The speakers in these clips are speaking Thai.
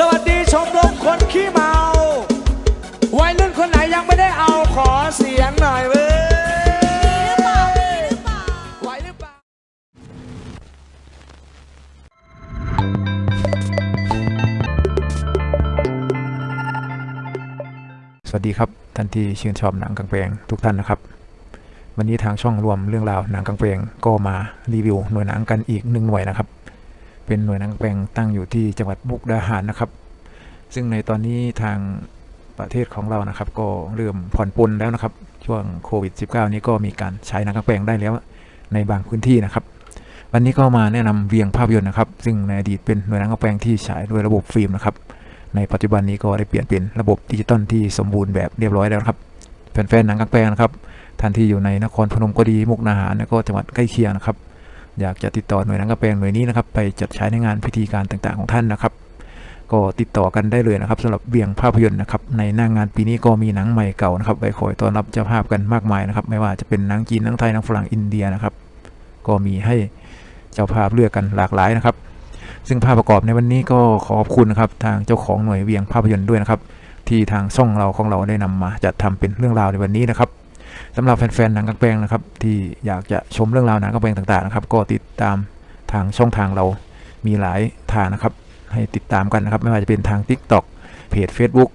สวัสดีชมรมคนขี้เมาวัยรุ่นคนไหนยังไม่ได้เอาขอเสียงหน่อยเว้ยไหวหรือเปล่า สวัสดีครับท่านที่ชื่นชอบหนังกลางแปลงทุกท่านนะครับ วันนี้ทางช่องรวมเรื่องราวหนังกลางแปลงก็มารีวิวหน่วยหนังกันอีกหนึ่งหน่วยนะครับ เป็นหน่วยนังกลางแปลงตั้งอยู่ที่จังหวัดมุกดาหารนะครับ ซึ่งในตอนนี้ทางประเทศของเรานะครับ ก็เริ่มผ่อนปลนแล้วนะครับ ช่วงโควิด -19 นี้ก็มีการใช้นักลางแปลงได้แล้วในบางพื้นที่นะครับ วันนี้ก็มาแนะนำเวียงภาพยนตร์นะครับ ซึ่งในอดีตเป็นหน่วยนักลางแปลงที่ฉายด้วยระบบฟิล์มนะครับ ในปัจจุบันนี้ก็ได้เปลี่ยนเป็นระบบดิจิตอลที่สมบูรณ์แบบเรียบร้อยแล้วครับแฟนๆหนังกางแปลงนะครับท่านที่อยู่ในนครพนมก็ดีมุกดาหารแล้วก็จังหวัดใกล้เคียงนะครับ อยากจะติดต่อหน่วยนังกลางแปลงหน่วยนี้นะครับ ไปจัดใช้ในงานพิธีการต่างๆของท่านนะครับ ก็ติดต่อกันได้เลยนะครับสำหรับเบี่ยงภาพยนตร์นะครับ ในหน้างงานปีนี้ก็มีหนังใหม่เก่านะครับไว้คอยต้อนรับเจ้าภาพกันมากมายนะครับ ไม่ว่าจะเป็นหนังจีนหนังไทยหนังฝรั่งอินเดียนะครับ ก็มีให้เจ้าภาพเลือกกันหลากหลายนะครับ ซึ่งภาพประกอบในวันนี้ก็ขอขอบคุณนะครับทางเจ้าของหน่วยเวียงภาพยนตร์ด้วยนะครับ ที่ทางช่องเราของเราได้นำมาจัดทำเป็นเรื่องราวในวันนี้นะครับ สำหรับแฟนๆหนังกางแปลงนะครับ ที่อยากจะชมเรื่องราวหนังกางแปลงต่างๆนะครับ ก็ติดตามทางช่องทางเรามีหลายทางนะครับ ให้ติดตามกันนะครับ ไม่ว่าจะเป็นทาง TikTok เพจ Facebook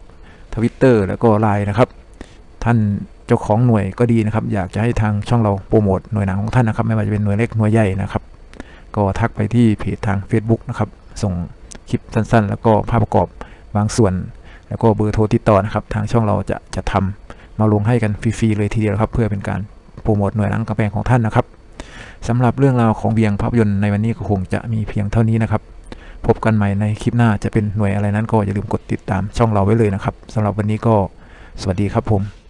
Twitter แล้วก็ Line นะครับ ท่านเจ้าของหน่วยก็ดีนะครับ อยากจะให้ทางช่องเราโปรโมทหน่วยหนังของท่านนะครับ ไม่ว่าจะเป็นหน่วยเล็กหน่วยใหญ่นะครับ ก็ทักไปที่เพจทาง Facebook นะครับ ส่งคลิปสั้นๆ แล้วก็ภาพประกอบบางส่วน แล้วก็เบอร์โทรติดต่อนะครับ ทางช่องเราจะจะทำ มาลงให้กันฟรีๆเลยทีเดียวครับ เพื่อเป็นการโปรโมทหน่วยรังกระแปลงของท่านนะครับสำหรับเรื่องราวของเบียงภาพยนตร์ในวันนี้ก็คงจะมีเพียงเท่านี้นะครับ พบกันใหม่ในคลิปหน้าจะเป็นหน่วยอะไรนั้นก็อย่าลืมกดติดตามช่องเราไว้เลยนะครับสำหรับวันนี้ก็สวัสดีครับผม